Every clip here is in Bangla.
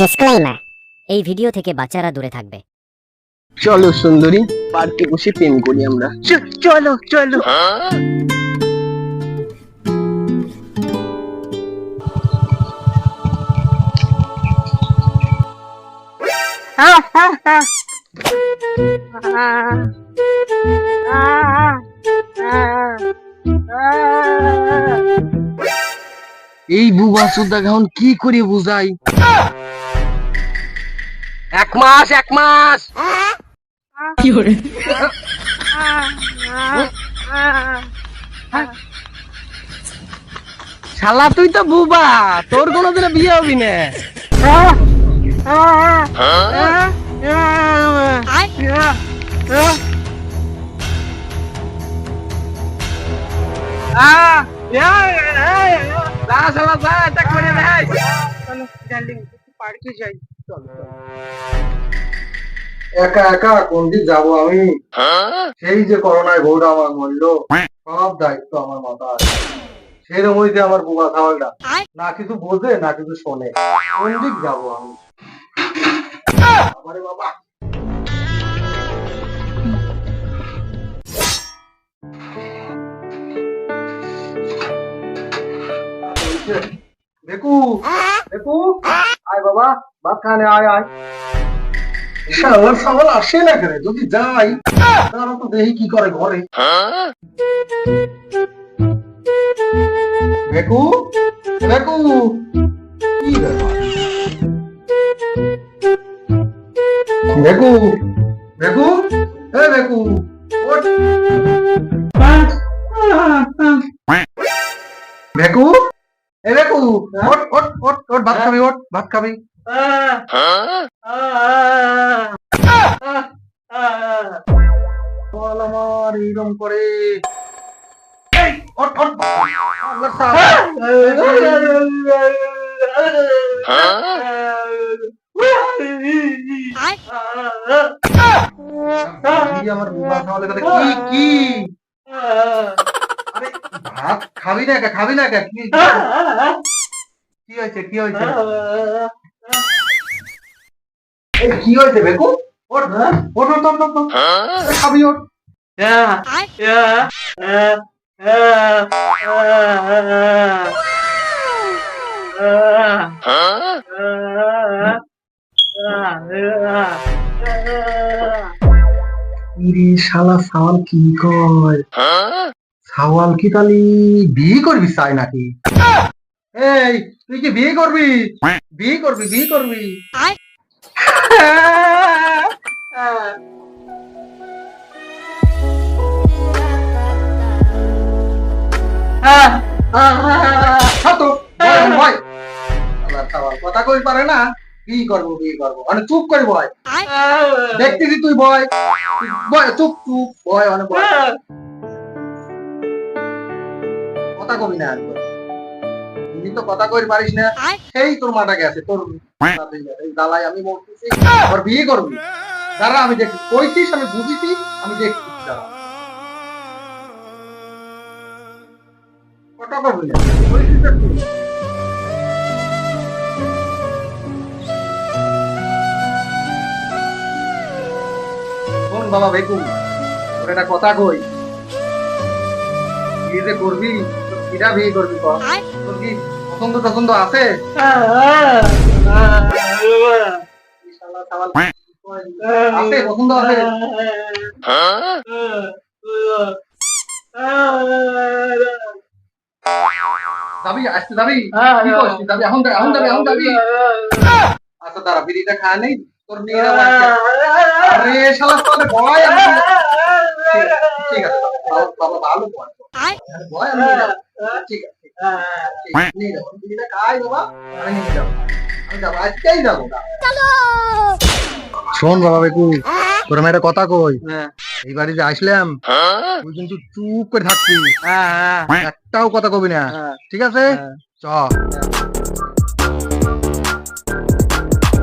Disclaimer, এই ভিডিও থেকে বাচ্চারা দূরে থাকবে। চলো সুন্দরী, পার্কে বসে প্রেম করি আমরা। চলো চলো এই বুবা সুদ্ধা এখন কি করে বুঝাই? এক মাস এক মাস। শালা তুই তো বুবা তোর কোনোদিনও বিয়ে হবি না। একা একা কোন দিক যাব আমি? সেই যে করোনায় বউটা আমার মরলো, সব দায়িত্ব আমার মাথায়। সেই রকমই আমার বোকা খাওয়ালটা। না কিছু বোঝে, না কিছু শোনে। কোন দিক যাব আমি? বাবা। দেখু দেখু আয় বাবা। ভাত খানে আয়। আয় শাওয়ার সাওয়াল আসে না কেন যদি যাই তারা তো দেখি কি করে ঘরে। বেকু বেকু কি ব্যাপার? বেকু বেকু এ বেকু ওঠ। এ বেকু ওঠ ওঠ ওঠ ওঠ, ভাত খাবি, ওঠ, ভাত খাবি। আমার এইরকম করে। আল্লাহর সাহায্য। কি আমার বুবা খাওয়ালে কথা কি কি? আরে ভাত খাবি না খাবি না কে কি? কি হয়েছে কি হয়েছে? কি হয়েছে বেকু? ওঠ, ওঠ। এই খাবি ওঠ। ইরে শালা সাওয়াল কি কয় সাওয়াল কি তালি? বিয়ে করবি চাই নাকি? এই তুই কি বিয়ে করবি? বিয়ে করবি বিয়ে করবি। ছাতো, ভয়, ভয়। শালা কথা কই পারে না? করব বিয়ে করব? মানে চুপ করে ভয় দেখতেছি তুই ভয় ভয় চুপ চুপ ভয় অনেক ভয় কথা কবি না। তুই তো কথা কই পারিস না। সেই তোর মাটা গেছে তোর হয়ে জ্বালায় আমি মরতেছি। আবার বিয়ে করবি। দাঁড়া আমি দেখি কইছিস আমি বুঝিছি আমি দেখছি। দাঁড়া। তো তুই। শোন বাবা বেকু তোর একটা কথা কই। বিয়ে যে করবি? কিরা বিয়ে করবি কর? তোর কি পছন্দ টছন্দ আছে? আছে পছন্দ আছে। যাবি আসতে যাবি কি করছিস যাবি এখন এখন যাবি এখন যাবি আচ্ছা দাঁড়া বিড়িটা খা নেই? তোর নিয়ে আজকে। আরে শালা তোর ভয় ঠিক আছে, বাবা, ভালো ভয় ভয়। যাব। ঠিক আছে, নিয়ে বিড়িটা খাই বাবা আমি নিয়ে যাব। আমি যাব আজকেই যাব শোন বাবা বেকু। তোর আমি একটা কথা কই? এই বাড়িতে আসলাম তুই কিন্তু চুপ করে থাকবি একটাও কথা কবি না। ঠিক আছে? চ।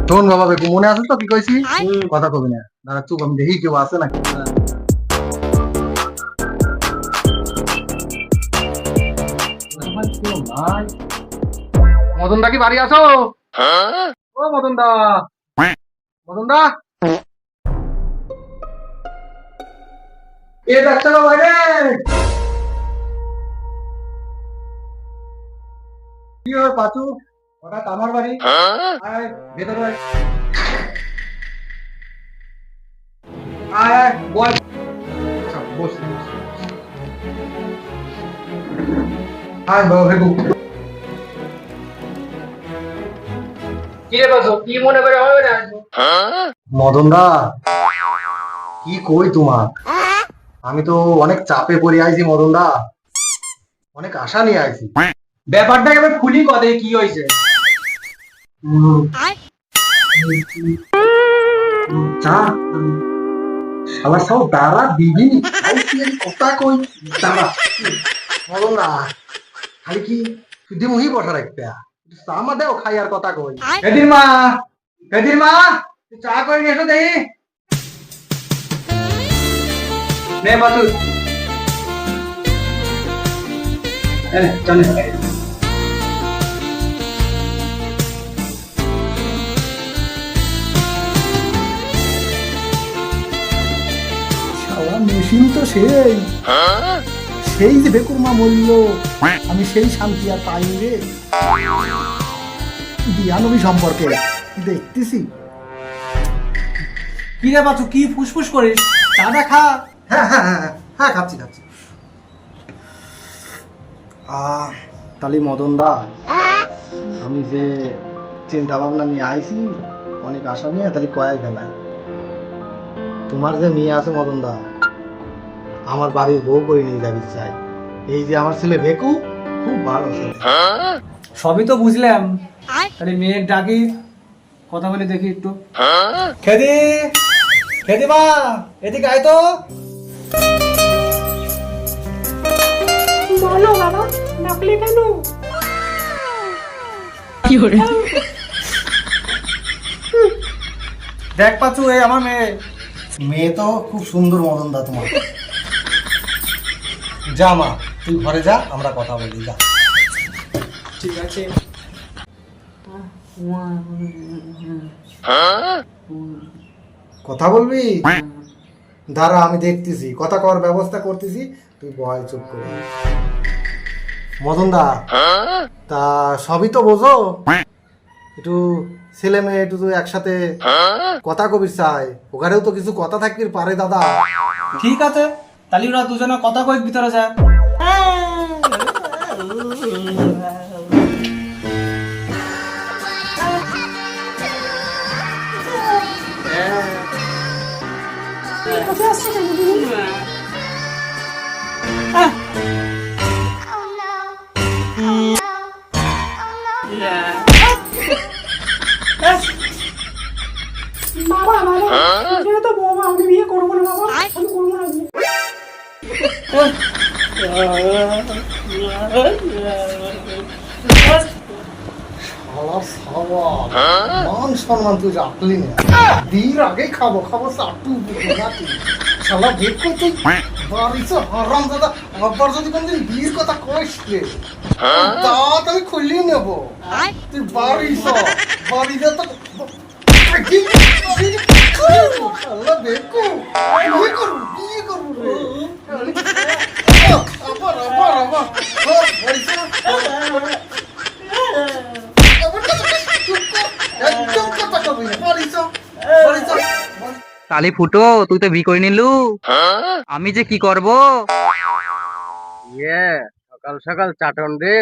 শোন বাবা বেকু মনে আছে তো কি কইছি? কথা কবি না। দাঁড়া চুপ আমি দেখি কেউ আছে নাকি? মদন দা কি বাড়ি আছো? ও মদন দা এ ডাক্তার বাবা রে কি হবে পাচু? হঠাৎ আমার বাড়ি? আয় ভেতরে আয়। আয় বল। আচ্ছা, বস বস। আয় বাবা ভেগু। কি রে বাসু কি মনে করে হবে মদন দা কি কই তোমার? আমি তো অনেক চাপে পড়ে আইছি মদন দা অনেক আশা নিয়ে আইছি। ব্যাপারটা এবার খুলি কথা কি হয়েছে সব দাঁড়া দিবি কথা কই? দাঁড়া। মদন খালি কি শুধু মুহি বসা রাখতে চা মা দেও খাই আর কথা কই। এদিন মা এদিন মা তুই চা করে নিয়ে এসো দেখি। নে বাতু চলে শালা মেশিন তো সেই। সেই যে বেকুর মা মূল্য আমি সেই শান্তি আর পাইনি রে। দিয়ানবী সম্পর্কে দেখতেছি। কি রে বাচু কি ফুসফুস করিস? চাটা খা। হ্যাঁ হ্যাঁ হ্যাঁ হ্যাঁ খাচ্ছি খাচ্ছি। তাহলে মদন দা, আমি যে চিন্তা ভাবনা নিয়ে আইছি, অনেক আশা নিয়ে তাহলে কয়েক বেলায় তোমার যে মেয়ে আছে মদন দা, আমার বাড়ির বউ করে নিয়ে যাবি চাই? এই যে আমার ছেলে ভেকু, খুব ভালো ছেলে। সবই তো বুঝলাম। তাহলে মেয়ের ডাকি কথা বলে দেখি একটু। খেদি খেদি মা, এদিকে আয় তো। বলো বাবা ডাকলে কেন? দেখ পাচু এই আমার মেয়ে। মেয়ে তো খুব সুন্দর মদন দা তোমার। যা মা তুই ঘরে যা আমরা কথা বলি যা। ঠিক আছে। কথা বলবি? দাঁড়া আমি দেখতেছি। কথা কর ব্যবস্থা করতেছি। তুই বয় চুপ করে মদনদা তা সবই তো বোঝো? একটু ছেলে মেয়ে একটু একসাথে কথা কবির চাই। ওখানেও তো কিছু কথা থাকতে পারে দাদা। ঠিক আছে তাহলে ওরা দুজনে কথা কয়েক ভিতরে যায় মান সম্মান তুই রাখলি না। বিয়ের আগে খাব খাব চাটু শালা দেখো তুই বাড়িতে হারাম দাদা আবার যদি কোনদিন বিয়ের কথা কইস রে দাঁত আমি খুলিয়ে নেব। তুই বাড়ি বাড়িতে তো শালা দেখো বিয়ে করব বিয়ে করব রে। তালি ফুটো তুই তো বি করে নিলু। আমি যে কি করব? ইয়ে সকাল সকাল চাটন রে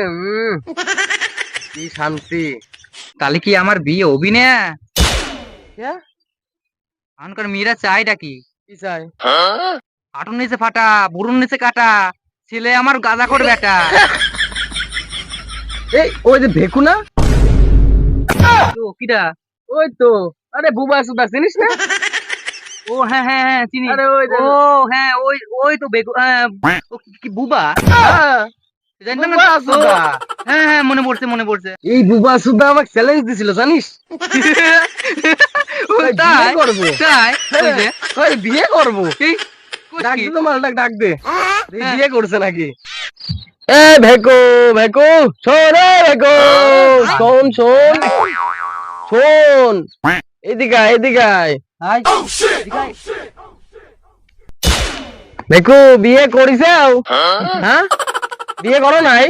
কি শান্তি। তাহলে কি আমার বিয়ে হবি না? আনকার মেয়েরা চাইটা কি কি চাই হাঁটুর নিচে ফাটা বুড়ুর নিচে কাটা ছেলে আমার গাদা করে বেটা। এই ওই যে ভেকু না? তো কিটা? ওই তো আরে বুবা সুদা চিনিস না? ও হ্যাঁ হ্যাঁ হ্যাঁ চিনি। আরে ওই ও হ্যাঁ ওই ওই তো বেগু হ্যাঁ, ও কি- বুবা? হ্যাঁ, না সুদা। হ্যাঁ হ্যাঁ মনে পড়ছে মনে পড়ছে। এই বুবা সুদা আমাকে চ্যালেঞ্জ দিছিল জানিস? তাই করব। তাই? ওই বিয়ে করব। কি? ডাক কি? দে তো মালটাকে ডাক দে। এই হ্যাঁ। বিয়ে করছে নাকি? এ ভেকো ভেকো শোন এ ভেকো শোন শোন শোন। এদিকে আয়, এদিকে আয়। আয়। দেখো বিয়ে করিসাও হ্যাঁ? বিয়ে করো নাই?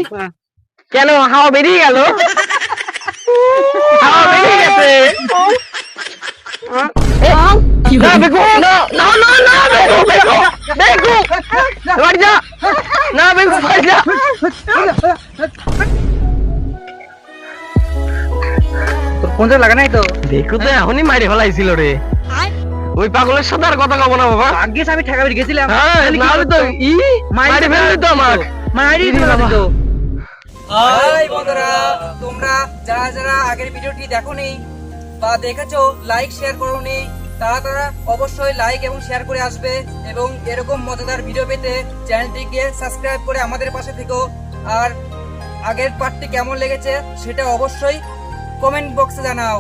কেন হাওয়া বেরিয়ে গেল? হাওয়া বেরিয়ে গেছে। এ, না বেকু না না না না বেকু বেকু বাড়ি যা! না বেকু বাড়ি যা! তোর পঞ্চাশ লাগা নাই তো? বেকু তো এখনই মারি ফেলাইছিল রে। ওই পাগলের সাথে আর কথা কব না বাবা। আগে আমি ঠেকা বেরিয়ে গেছিলাম। হ্যাঁ তাহলে তো ই? মারি ফেললি তো আমাকে। মারি দিল তো। হাই বন্ধুরা তোমরা যারা যারা আগের ভিডিওটি দেখোনি বা দেখেছ লাইক শেয়ার করোনি। তারা তারা অবশ্যই লাইক এবং শেয়ার করে আসবে এবং এরকম মজাদার ভিডিও পেতে চ্যানেলটিকে সাবস্ক্রাইব করে আমাদের পাশে থেকেও আর আগের পার্টটি কেমন লেগেছে সেটা অবশ্যই কমেন্ট বক্সে জানাও।